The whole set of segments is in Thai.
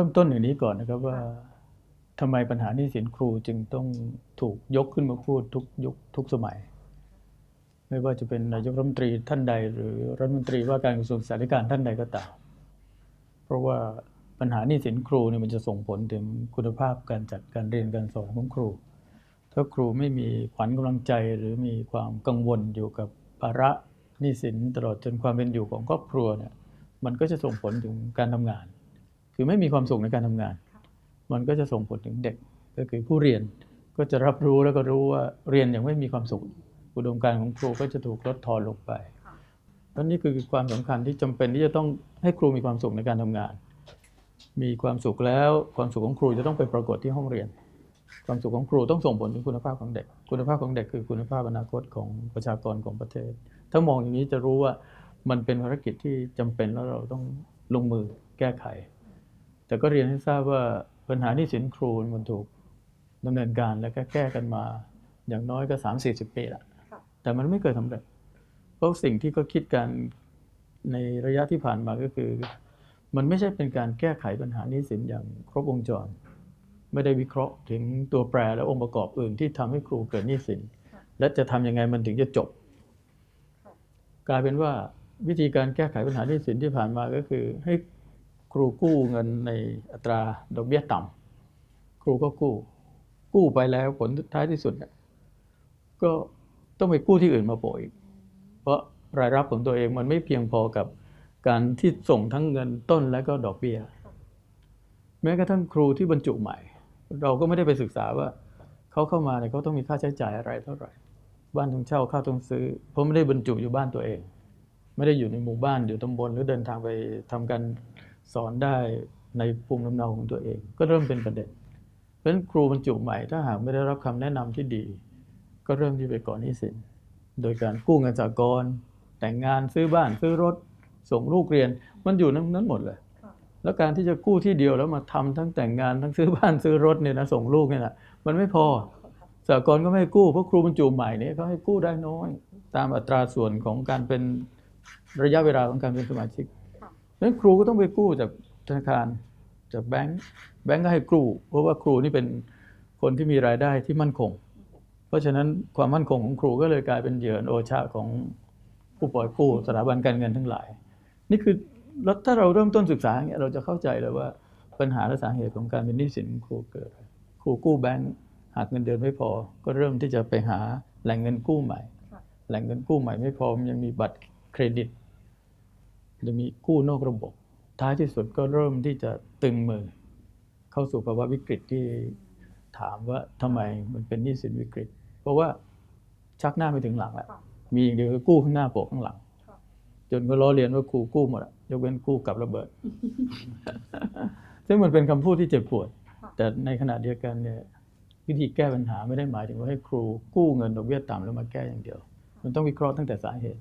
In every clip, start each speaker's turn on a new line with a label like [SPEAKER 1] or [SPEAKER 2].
[SPEAKER 1] ริ่มต้นอย่างนี้ก่อนนะครับว่าทำไมปัญหาหนี้สินครูจึงต้องถูกยกขึ้นมาพูดทุกยุคทุกสมัย ไม่ว่าจะเป็นนายกรัฐมนตรีท่านใด หรือรัฐมนตรีว่าการกระทรวงสาธารณการท่านใดก็ตามเพราะว่าปัญหาหนี้สินครูเนี่ยมันจะส่งผลถึงคุณภาพการจัดการเรียนการสอนของครู ถ้าครูไม่มีขวัญกำลังใจหรือมีความกังวลอยู่กับภาระหนี้สินตลอดจนความเป็นอยู่ของครอบครัวเนี่ยมันก็จะส่งผลถึงการทำงาน คือไม่มีความสุขในการทำงาน มันก็จะส่งผลถึงเด็ก ก็คือผู้เรียนก็จะรับรู้แล้วก็รู้ว่าเรียนอย่างไม่มีความสุข อุดมการณ์ของครูก็จะถูกลดทอนลงไปเพราะนี่คือความสำคัญที่จำเป็นที่จะต้องให้ครูมีความสุขในการทำงาน มีความสุขแล้วความสุขของครูจะต้องไปปรากฏที่ห้องเรียน ความสุขของครูต้องส่งผลถึงคุณภาพของเด็ก คุณภาพของเด็กคือคุณภาพอนาคตของประชากรของประเทศ ถ้ามองอย่างนี้จะรู้ว่ามันเป็นภารกิจที่จำเป็นแล้วเราต้องลงมือแก้ไข แต่ก็เรียนให้ทราบว่าปัญหาหนี้สินครูมันถูกดำเนินการและก็แก้กันมา อย่างน้อยก็3 4 0ปีละ
[SPEAKER 2] ค่ะ
[SPEAKER 1] แต่มันไม่เคยสำเร็จ เพราะสิ่งที่เขาคิดกันในระยะที่ผ่านมาก็คือ มันไม่ใช่เป็นการแก้ไขปัญหาหนี้สินอย่างครบวงจร ไม่ได้วิเคราะห์ถึงตัวแปรและองค์ประกอบอื่นที่ทำให้ครูเกิดหนี้สินและจะทำยังไงมันถึงจะจบ กลายเป็นว่าวิธีการแก้ไขปัญหาหนี้สินที่ผ่านมาก็คือให้ ครูกู้เงินในอัตราดอกเบี้ยต่ำครูก็กู้ กู้ไปแล้วผลท้ายที่สุดเนี่ยก็ต้องไปกู้ที่อื่นมาโปะอีก เพราะรายรับของตัวเองมันไม่เพียงพอกับการที่ส่งทั้งเงินต้นและก็ดอกเบี้ย แม้กระทั่งครูที่บรรจุใหม่ เราก็ไม่ได้ไปศึกษาว่าเขาเข้ามาเนี่ยเขาต้องมีค่าใช้จ่ายอะไรเท่าไหร่ บ้านต้องเช่าค่าต้องซื้อ เพราะไม่ได้บรรจุอยู่บ้านตัวเอง ไม่ได้อยู่ในหมู่บ้านอยู่ตำบลหรือเดินทางไปทำการ สอนได้ในภูมิลำเนาของตัวเอง ก็เริ่มเป็นประเด็น เพราะฉะนั้นครูบรรจุใหม่ถ้าหากไม่ได้รับคำแนะนำที่ดี ก็เริ่มที่ไปก่อนหนี้สิน โดยการกู้เงินจากรแต่งงานซื้อบ้านซื้อรถ ส่งลูกเรียนมันอยู่นั้นนั้นหมดเลย แล้วการที่จะกู้ที่เดียวแล้วมาทำทั้งแต่งงานทั้งซื้อบ้านซื้อรถเนี่ยนะส่งลูกเนี่ยนะมันไม่พอสากลก็ไม่ให้กู้เพราะครูบรรจุใหม่เนี่ยเขาให้กู้ได้น้อย ตามอัตราส่วนของการเป็นระยะเวลาของการเป็นสมาชิก นั้นครูก็ต้องไปกู้จากธนาคารจากแบงก์แบงก์ก็ให้กู้เพราะว่าครูนี่เป็นคนที่มีรายได้ที่มั่นคง เพราะฉะนั้นความมั่นคงของครูก็เลยกลายเป็นเหยื่อโอชาของผู้ปล่อยกู้สถาบันการเงินทั้งหลาย นี่คือแล้วถ้าเราเริ่มต้นศึกษาอย่างเงี้ยเราจะเข้าใจเลยว่าปัญหาและสาเหตุของการเป็นหนี้สินของครูเกิดอะไรครูกู้แบงก์หากเงินเดือนไม่พอ ก็เริ่มที่จะไปหาแหล่งเงินกู้ใหม่
[SPEAKER 2] ค่ะ
[SPEAKER 1] แหล่งเงินกู้ใหม่ไม่พอมันยังมีบัตรเครดิต จะมีกู้นอกระบบ ท้ายที่สุดก็เริ่มที่จะตึงมือ เข้าสู่ภาวะวิกฤตที่ถามว่าทำไมมันเป็นหนี้สินวิกฤต เพราะว่าชักหน้าไปถึงหลังแล้ว
[SPEAKER 2] ค่ะ
[SPEAKER 1] มีอย่างเดียวคือกู้ข้างหน้าโปะข้างหลัง
[SPEAKER 2] ค่ะ
[SPEAKER 1] จนก็ล้อเลียนว่าครูกู้หมดอะยกเว้นกู้กับระเบิด ซึ่งมันเป็นคำพูดที่เจ็บปวด แต่ในขณะเดียวกันเนี่ยวิธีแก้ปัญหาไม่ได้หมายถึงว่าให้ครูกู้เงินดอกเบี้ยต่ำแล้วมาแก้อย่างเดียว มันต้องวิเคราะห์ตั้งแต่สาเหตุ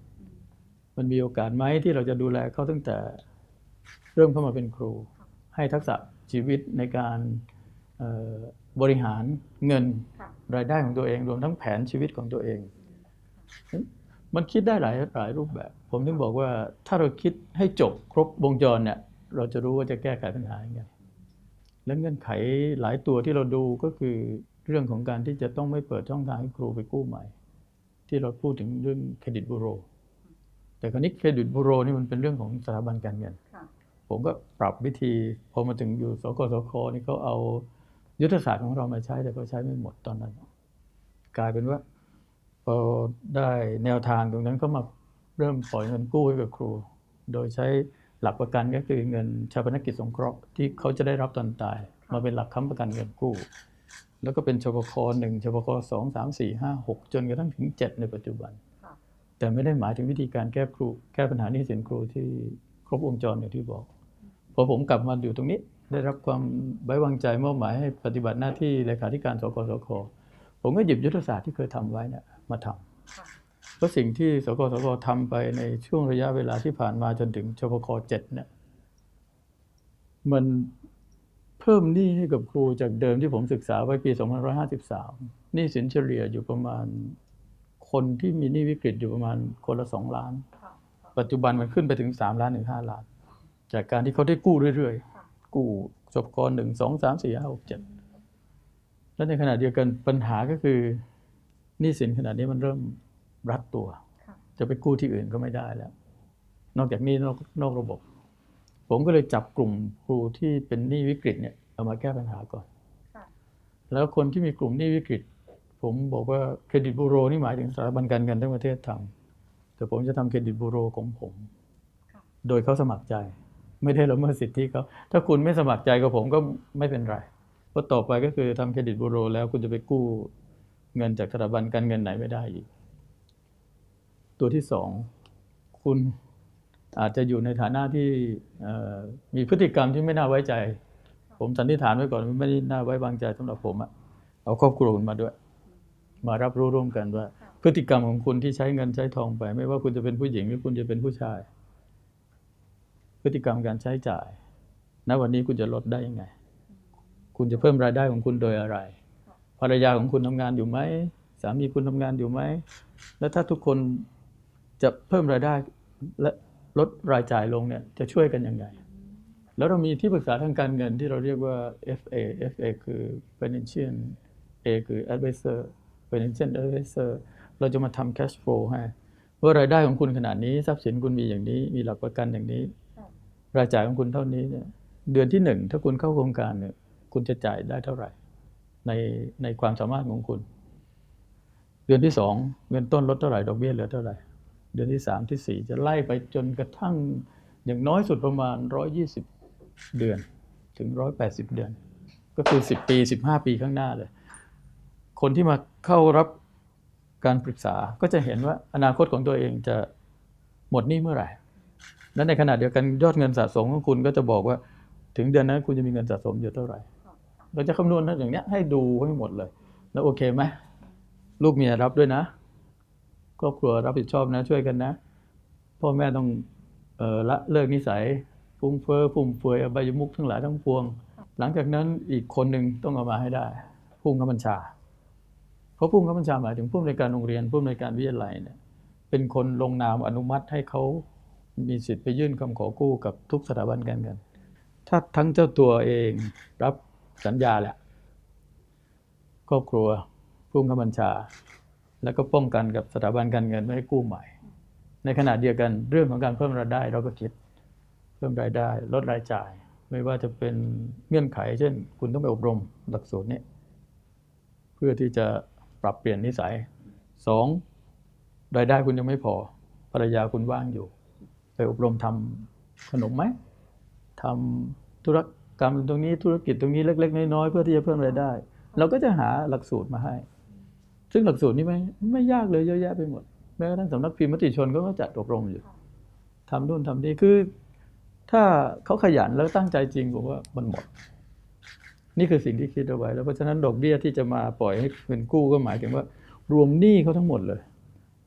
[SPEAKER 1] มันมีโอกาสไหมที่เราจะดูแลเขาตั้งแต่เริ่มเข้ามาเป็นครู ให้ทักษะชีวิตในการเอ่อบริหารเงิน
[SPEAKER 2] ค่ะ
[SPEAKER 1] รายได้ของตัวเอง รวมทั้งแผนชีวิตของตัวเอง มันคิดได้หลายหลายรูปแบบ ผมถึงบอกว่าถ้าเราคิดให้จบครบวงจรเนี่ยเราจะรู้ว่าจะแก้ไขปัญหายังไงและเงื่อนไขหลายตัวที่เราดูก็คือเรื่องของการที่จะต้องไม่เปิดช่องทางให้ครูไปกู้ใหม่ ที่เราพูดถึงเรื่องเครดิตบูโร แต่คราวนี้เครดิตบูโรนี่มันเป็นเรื่องของสถาบันการเงิน
[SPEAKER 2] ค่ะ
[SPEAKER 1] ผมก็ปรับวิธีพอมาถึงอยู่สกสคนี่เขาเอายุทธศาสตร์ของเรามาใช้แต่ก็ใช้ไม่หมดตอนนั้น กลายเป็นว่าพอได้แนวทางตรงนั้นก็มาเริ่มปล่อยเงินกู้ให้กับครู โดยใช้หลักประกันก็คือเงินชาปนกิจสงเคราะห์ที่เขาจะได้รับตอนตาย มาเป็นหลักค้ำประกันเงินกู้ แล้วก็เป็นชปคหนึ่งชปคสองสามสี่ห้าหกจนกระทั่งถึงเจ็ดในปัจจุบัน
[SPEAKER 2] ค่ะ
[SPEAKER 1] แต่ไม่ได้หมายถึงวิธีการแก้ครูแก้ปัญหาหนี้สินครูที่ครบวงจรอย่างที่บอกพอผมกลับมาอยู่ตรงนี้ ได้รับความไว้วางใจมอบหมายให้ปฏิบัติหน้าที่เลขาธิการสกสคผมก็หยิบยุทธศาสตร์ที่เคยทำไว้เนี่ยมาทำ
[SPEAKER 2] ค่ะ
[SPEAKER 1] เพราะสิ่งที่สกสคทำไปในช่วงระยะเวลาที่ผ่านมาจนถึงชปคเจ็ดเนี่ยมันเพิ่มหนี้ให้กับครูจากเดิมที่ผมศึกษาไว้ปี 2553 หนี้สินเฉลี่ยอยู่ประมาณ คนที่มีหนี้วิกฤตอยู่ประมาณคนละสองล้าน
[SPEAKER 2] ค่ะ
[SPEAKER 1] ปัจจุบันมันขึ้นไปถึง3ล้านถึง5ล้าน จากการที่เขาได้กู้เรื่อย
[SPEAKER 2] ค่ะ
[SPEAKER 1] กู้สปกรหนึ่งสองสามสี่ห้าหกเจ็ดแล้วในขณะเดียวกันปัญหาก็คือหนี้สินขนาดนี้มันเริ่มรัดตัว
[SPEAKER 2] ค่ะ
[SPEAKER 1] จะไปกู้ที่อื่นก็ไม่ได้แล้ว นอกจากหนี้นอกนอกระบบ ผมก็เลยจับกลุ่มครูที่เป็นหนี้วิกฤตเนี่ยเอามาแก้ปัญหาก่อน
[SPEAKER 2] ค่ะ
[SPEAKER 1] แล้วคนที่มีกลุ่มหนี้วิกฤต ผมบอกว่าเครดิตบูโรนี่หมายถึงสถาบันการเงินทั้งประเทศทำแต่ผมจะทำเครดิตบูโรของผม โดยเขาสมัครใจ ไม่ได้ละเมิดสิทธิเขาถ้าคุณไม่สมัครใจกับผมก็ไม่เป็นไรเพราะต่อไปก็คือทำเครดิตบูโร แล้วคุณจะไปกู้เงินจากสถาบันการเงินไหนไม่ได้อีก ตัวที่สองคุณอาจจะอยู่ในฐานะที่มีพฤติกรรมที่ไม่น่าไว้ใจ ผมสันนิษฐานไว้ก่อนว่าไม่ได้น่าไว้วางใจสำหรับผมอะเอาครอบครัวคุณมาด้วย มารับรู้ร่วมกันว่า พฤติกรรมของคุณที่ใช้เงินใช้ทองไป ไม่ว่าคุณจะเป็นผู้หญิงหรือคุณจะเป็นผู้ชาย พฤติกรรมการใช้จ่ายณวันนี้คุณจะลดได้ยังไง คุณจะเพิ่มรายได้ของคุณโดยอะไร ภรรยาของคุณทำงานอยู่ไหมสามีคุณทำงานอยู่ไหมแล้วถ้าทุกคนจะเพิ่มรายได้และลดรายจ่ายลงเนี่ยจะช่วยกันยังไง แล้วเรามีที่ปรึกษาทางการเงินที่เราเรียกว่า FA FA คือ Financial A คือ Advisor Financial Advisor เราจะมาทำ cash flow ให้ว่ารายได้ของคุณขนาดนี้ทรัพย์สินคุณมีอย่างนี้มีหลักประกันอย่างนี้
[SPEAKER 2] ค่ะ
[SPEAKER 1] รายจ่ายของคุณเท่านี้เนี่ยเดือนที่หนึ่งถ้าคุณเข้าโครงการเนี่ยคุณจะจ่ายได้เท่าไหร่ ในในความสามารถของคุณ เดือนที่สองเงินต้นลดเท่าไหร่ดอกเบี้ยเหลือเท่าไหร่ เดือนที่สามที่สี่จะไล่ไปจนกระทั่งอย่างน้อยสุดประมาณร้อยี่สิบเดือน ถึงร้อยแปดสิบเดือน ก็คือสิบปีสิบห้าปีข้างหน้าเลย คนที่มาเข้ารับการปรึกษาก็จะเห็นว่าอนาคตของตัวเองจะหมดหนี้เมื่อไหร่ และในขณะเดียวกันยอดเงินสะสมของคุณก็จะบอกว่า ถึงเดือนนั้นคุณจะมีเงินสะสมอยู่เท่าไหร่ เราจะคำนวณนะอย่างนี้ให้ดูให้หมดเลย แล้วโอเคไหมลูกเมียรับด้วยนะครอบครัวรับผิดชอบนะช่วยกันนะ พ่อแม่ต้องเออละเลิกนิสัยฟุ้งเฟ้อฟุ่มเฟือยอบายมุกทั้งหลายทั้งปวง หลังจากนั้นอีกคนหนึ่งต้องเอามาให้ได้ผู้บังคับบัญชา เพราะผู้บังคับบัญชาหมายถึงผู้อำนวยการโรงเรียนผู้อำนวยการวิทยาลัยเนี่ยเป็นคนลงนามอนุมัติให้เขามีสิทธิ์ไปยื่นคำขอกู้กับทุกสถาบันการเงินถ้าทั้งเจ้าตัวเองรับสัญญาแหละครอบครัวผู้บังคับบัญชา แล้วก็ป้องกันกับสถาบันการเงินไม่ให้กู้ใหม่ ในขณะเดียวกันเรื่องของการเพิ่มรายได้เราก็คิดเพิ่มรายได้ ลดรายจ่าย ไม่ว่าจะเป็นเงื่อนไข เช่น คุณต้องไปอบรมหลักสูตรนี้เพื่อที่จะ ปรับเปลี่ยนนิสัยสองรายได้คุณยังไม่พอภรรยาคุณว่างอยู่ ไปอบรมทำขนมไหมทำธุรกรรมตรงนี้ธุรกิจตรงนี้เล็ก ๆ น้อยๆเพื่อที่จะเพิ่มรายได้ เราก็จะหาหลักสูตรมาให้ ซึ่งหลักสูตรนี้ไม่ไม่ยากเลยเยอะแยะไปหมดแม้กระทั่งสำนักพิมพ์มติชนก็จัดอบรมอยู่ทำนู่นทำนี่คือ ถ้าเขาขยันแล้วตั้งใจจริงผมว่ามันหมด นี่คือสิ่งที่คิดเอาไว้ แล้วเพราะฉะนั้นดอกเบี้ยที่จะมาปล่อยให้เงินกู้ก็หมายถึงว่า รวมหนี้เขาทั้งหมดเลย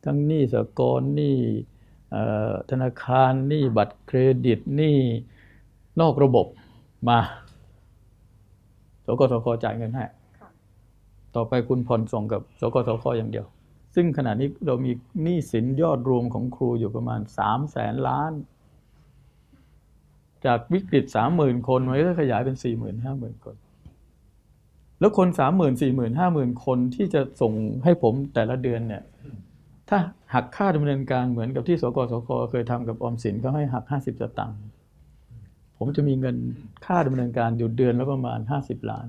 [SPEAKER 1] ทั้งหนี้สหกรณ์หนี้ธนาคารหนี้บัตรเครดิตหนี้นอกระบบมาสกสคจ่ายเงินให้ต่อไปคุณผ่อนส่งกับสกสคอย่างเดียว ซึ่งขณะนี้เรามีหนี้สินยอดรวมของครูอยู่ประมาณสามแสนล้าน จากวิกฤตสามหมื่นคนมันก็ขยายเป็นสี่หมื่นห้าหมื่นคน แล้วคนสามหมื่นสี่หมื่นห้าหมื่นคนที่จะส่งให้ผมแต่ละเดือนเนี่ย ถ้าหักค่าดำเนินการเหมือนกับที่สกสคเคยทำกับออมสินเขาให้หักห้าสิบสตังค์ผมจะมีเงินค่าดำเนินการอยู่เดือนละประมาณห้าสิบล้าน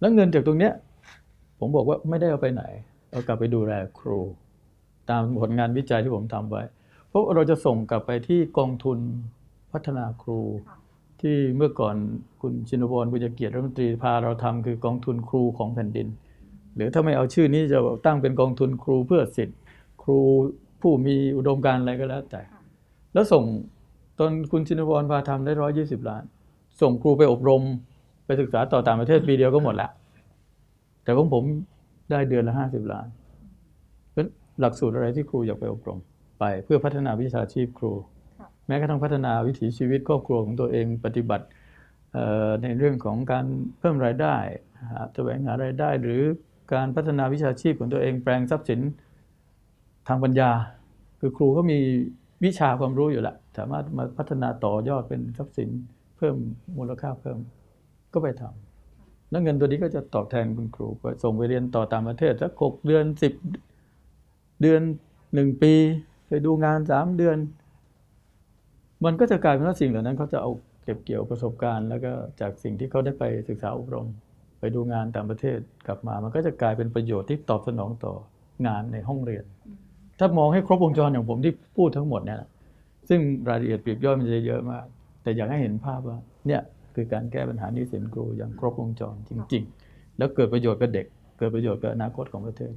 [SPEAKER 1] แล้วเงินจากตรงเนี้ย ผมบอกว่าไม่ได้เอาไปไหน เอากลับไปดูแลครู ตามผลงานวิจัยที่ผมทำไว้ เพราะเราจะส่งกลับไปที่กองทุนพัฒนาครู ที่เมื่อก่อนคุณชินวรบุญเกียรติรัฐมนตรีพาเราทำคือกองทุนครูของแผ่นดิน หรือถ้าไม่เอาชื่อนี้จะตั้งเป็นกองทุนครูเพื่อสิทธิ์ครูผู้มีอุดมการณ์อะไรก็แล้วแต่ แล้วส่งตอนคุณชินวรพาทำได้ร้อยยี่สิบล้าน ส่งครูไปอบรมไปศึกษาต่อต่างประเทศปีเดียวก็หมดละแต่ของผมได้เดือนละห้าสิบล้านเป็นหลักสูตรอะไรที่ครูอยากไปอบรมไปเพื่อพัฒนาวิชาชีพครู แม้กระทั่งพัฒนาวิถีชีวิตครอบครัวของตัวเองปฏิบัติในเรื่องของการเพิ่มรายได้แสวงหารายได้ หรือการพัฒนาวิชาชีพของตัวเองแปลงทรัพย์สินทางปัญญา คือครูก็มีวิชาความรู้อยู่แล้วสามารถมาพัฒนาต่อยอดเป็นทรัพย์สินเพิ่มมูลค่าเพิ่มก็ไปทำแล้วเงินตัวนี้ก็จะตอบแทนคุณครูก็ส่งไปเรียนต่อต่างประเทศสักหกเดือนสิบเดือนหนึ่งปี ไปดูงานสามเดือน มันก็จะกลายเป็นว่าสิ่งเหล่านั้นเขาจะเอาเก็บเกี่ยวประสบการณ์ แล้วก็จากสิ่งที่เขาได้ไปศึกษาอบรม ไปดูงานต่างประเทศกลับมา มันก็จะกลายเป็นประโยชน์ที่ตอบสนองต่องานในห้องเรียน ถ้ามองให้ครบวงจรอย่างผมที่พูดทั้งหมดเนี่ยซึ่งรายละเอียดปลีกย่อยมันจะเยอะมาก แต่อยากให้เห็นภาพว่าเนี่ยคือการแก้ปัญหานี้สินครูอย่างครบวงจรจริง ๆ แล้วเกิดประโยชน์กับเด็ก เกิดประโยชน์กับอนาคตของประเทศ